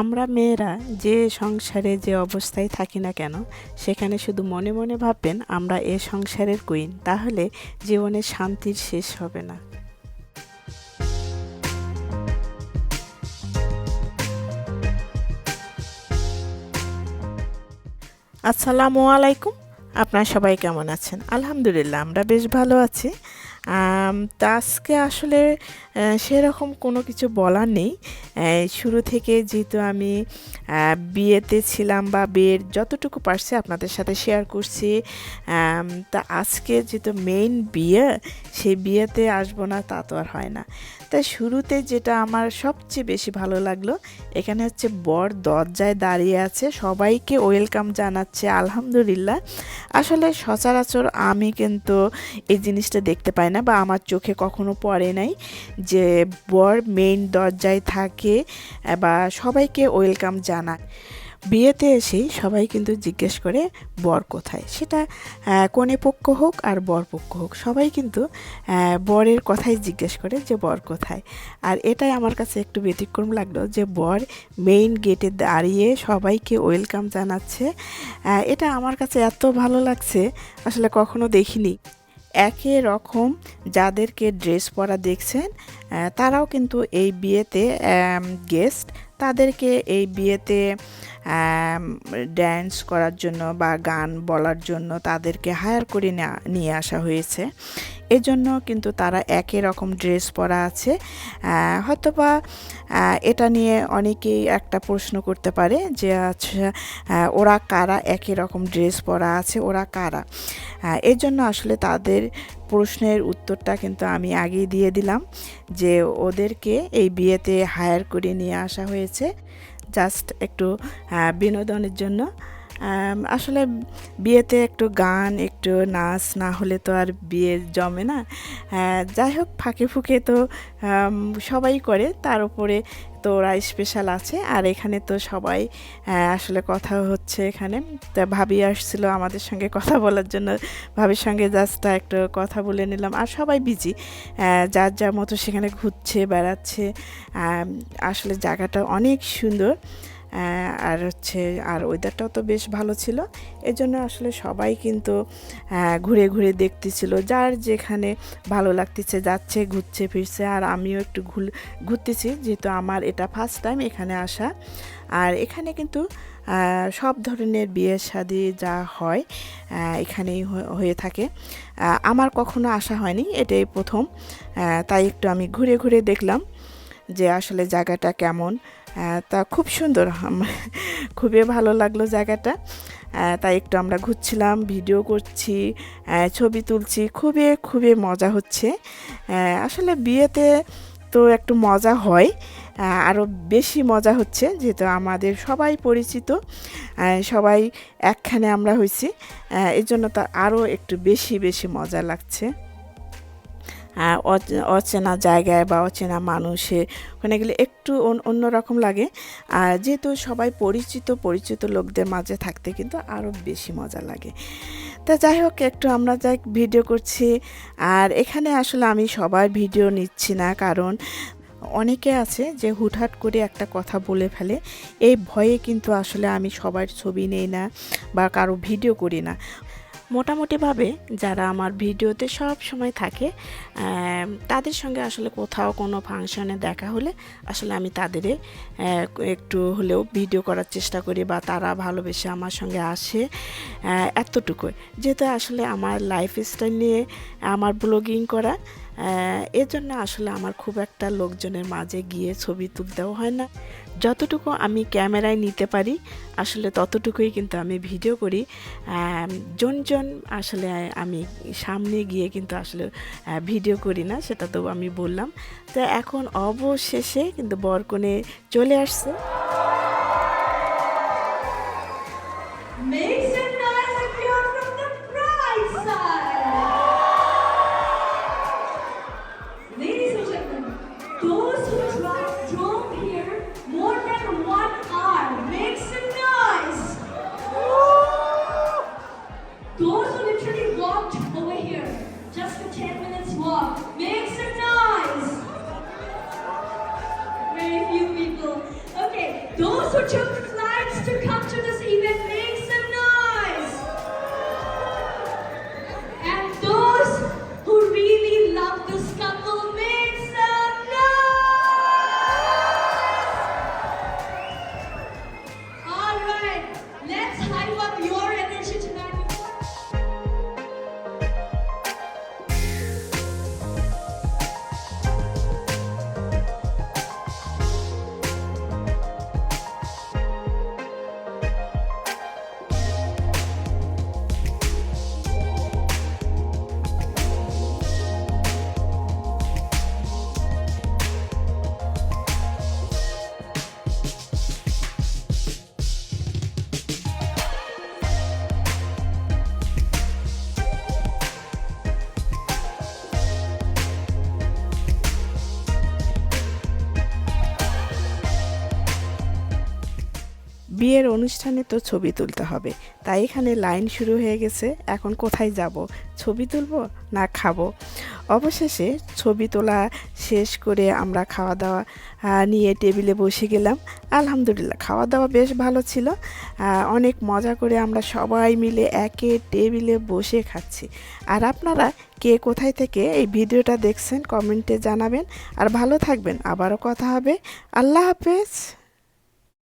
আমরা মেয়েরা যে সংসারে যে অবস্থায় থাকি না কেন, সেখানে শুধু মনে মনে ভাববেন আমরা এ সংসারের কুইন তাহলে জীবনে শান্তির শেষ হবে না। আসসালামু আলাইকুম, আপনারা সবাই কেমন আছেন? আলহামদুলিল্লাহ, আমরা বেশ ভালো আছি। তা আজকে আসলে সেরকম কোনো কিছু বলার নেই। শুরু থেকে যেহেতু আমি বিয়েতে ছিলাম বা বিয়ের যতটুকু পারছি আপনাদের সাথে শেয়ার করছি। তা আজকে যেহেতু মেইন বিয়ে সেই বিয়েতে আসব না, তা তো আর হয় না। তাই শুরুতে যেটা আমার সবচেয়ে বেশি ভালো লাগল, এখানে হচ্ছে বর দরজায় দাঁড়িয়ে আছে, সবাইকে ওয়েলকাম জানাচ্ছে, আলহামদুলিল্লাহ। আসলে সচরাচর আমি কিন্তু এই জিনিসটা দেখতে পাই না বা আমার চোখে কখনো পড়ে নাই যে বর মেইন দরজায় থাকে বা সবাইকে ওয়েলকাম জানায়। বিয়েতে এসেই সবাই কিন্তু জিজ্ঞেস করে, বর কোথায়? সেটা কনে পক্ষ হোক আর বর পক্ষ হোক, সবাই কিন্তু বরের কথাই জিজ্ঞেস করে যে, বর কোথায়? আর এটাই আমার কাছে একটু ব্যতিক্রম লাগল যে, বর মেইন গেটে দাঁড়িয়ে সবাইকে ওয়েলকাম জানাচ্ছে। এটা আমার কাছে এত ভালো লাগছে, আসলে কখনো দেখিনি। একই রকম যাদেরকে ড্রেস পরা দেখছেন তারাও কিন্তু এই বিয়েতে গেস্ট তাদেরকে এই বিয়েতে ড্যান্স করার জন্য বা গান বলার জন্য তাদেরকে হায়ার করে নেয়া- আসা হয়েছে। এজন্য কিন্তু তারা একই রকম ড্রেস পরা আছে। হয়তোবা এটা নিয়ে অনেকেই একটা প্রশ্ন করতে পারে যে আচ্ছা ওরা কারা একই রকম ড্রেস পরা আছে, ওরা কারা? এর জন্য আসলে তাদের প্রশ্নের উত্তরটা কিন্তু আমি আগেই দিয়ে দিলাম যে ওদেরকে এই বিয়েতে হায়ার করে নিয়ে আসা হয়েছে। জাস্ট একটু বিনোদনের জন্য। আসলে বিয়েতে একটু গান, একটু নাচ না হলে তো আর বিয়ে জমে না। যাই হোক, ফাঁকে ফুঁকে তো সবাই করে। তার উপরে তো ওরা স্পেশাল আছে। আর এখানে তো সবাই আসলে কথা হচ্ছে এখানে। তা ভাবি আসছিল আমাদের সঙ্গে কথা বলার জন্য। ভাবির সঙ্গে জাস্ট একটু কথা বলে নিলাম। আর সবাই বিজি যার যার মতো সেখানে ঘুরছে, বেড়াচ্ছে। আসলে জায়গাটা অনেক সুন্দর। আর হচ্ছে, আর ওয়েদারটাও তো বেশ ভালো ছিল। এজন্য আসলে সবাই কিন্তু ঘুরে ঘুরে দেখতেছিল। যার যেখানে ভালো লাগতেছে যাচ্ছে, ঘুরছে, ফিরছে। আর আমিও একটু ঘুর ঘুরতেছি, যেহেতু আমার এটা ফার্স্ট টাইম এখানে আসা। আর এখানে কিন্তু সব ধরনের বিয়ে শাদি যা হয় এখানেই হয়ে থাকে। আমার কখনো আসা হয়নি, এটাই প্রথম। তাই একটু আমি ঘুরে ঘুরে দেখলাম যে আসলে জায়গাটা কেমন। তা খুব সুন্দর। খুবই ভালো লাগল জায়গাটা। তাই একটু আমরা ঘুরছিলাম, ভিডিও করছি ছবি তুলছি। খুবই খুবই মজা হচ্ছে। আসলে বিয়েতে তো একটু মজা হয় আরও বেশি মজা হচ্ছে, যেহেতু আমাদের সবাই পরিচিত সবাই একখানে আমরা হয়েছি এই জন্য তো আরও একটু বেশি বেশি মজা লাগছে। অচেনা জায়গায় বা অচেনা মানুষে ওখানে গেলে একটু অন- অন্যরকম লাগে। আর যেহেতু সবাই পরিচিত পরিচিত লোকদের মাঝে থাকতে কিন্তু আরও বেশি মজা লাগে। তা যাই হোক, একটু আমরা যাই ভিডিও করছি। আর এখানে আসলে আমি সবার ভিডিও নিচ্ছি না, কারণ অনেকে আছে যে হুটহাট করে একটা কথা বলে ফেলে। এই ভয়ে কিন্তু আসলে আমি সবার ছবি নেই না বা কারও ভিডিও করি না। মোটামুটিভাবে যারা আমার ভিডিওতে সব সময় থাকে তাদের সঙ্গে আসলে কোথাও কোনো ফাংশনে দেখা হলে আসলে আমি তাদের একটু হলেও ভিডিও করার চেষ্টা করি বা তারা ভালোবেসে আমার সঙ্গে আসে এতটুকুই। যেহেতু আসলে আমার লাইফ স্টাইল নিয়ে আমার ব্লগিং করা এজন্য আসলে আমার খুব একটা লোকজনের মাঝে গিয়ে ছবি তুলতেও হয় না। যতটুকু আমি ক্যামেরায় নিতে পারি আসলে ততটুকুই কিন্তু আমি ভিডিও করি। আম, জন জন আসলে আমি সামনে গিয়ে কিন্তু আসলে ভিডিও করি না সেটা তো আমি বললাম। তো এখন অবশেষে কিন্তু বরকনে চলে আসছে। Make some 10 minutes walk, make some noise. Very few people. Okay, Those who took flights to come to this event, make some noise. And those who really love this couple, বিয়ের অনুষ্ঠানে তো ছবি তুলতে হবে। তাই এখানে লাইন শুরু হয়ে গেছে, এখন কোথায় যাব? ছবি তুলবো না খাব? অবশেষে ছবি তোলা শেষ করে আমরা খাওয়া দাওয়া নিয়ে টেবিলে বসে গেলাম। আলহামদুলিল্লাহ খাওয়া দাওয়া বেশ ভালো ছিল। অনেক মজা করে আমরা সবাই মিলে একে টেবিলে বসে খাচ্ছি। আর আপনারা কে কোথায় থেকে এই ভিডিওটা দেখছেন কমেন্টে জানাবেন। আর ভালো থাকবেন, আবারও কথা হবে। আল্লাহ হাফেজ।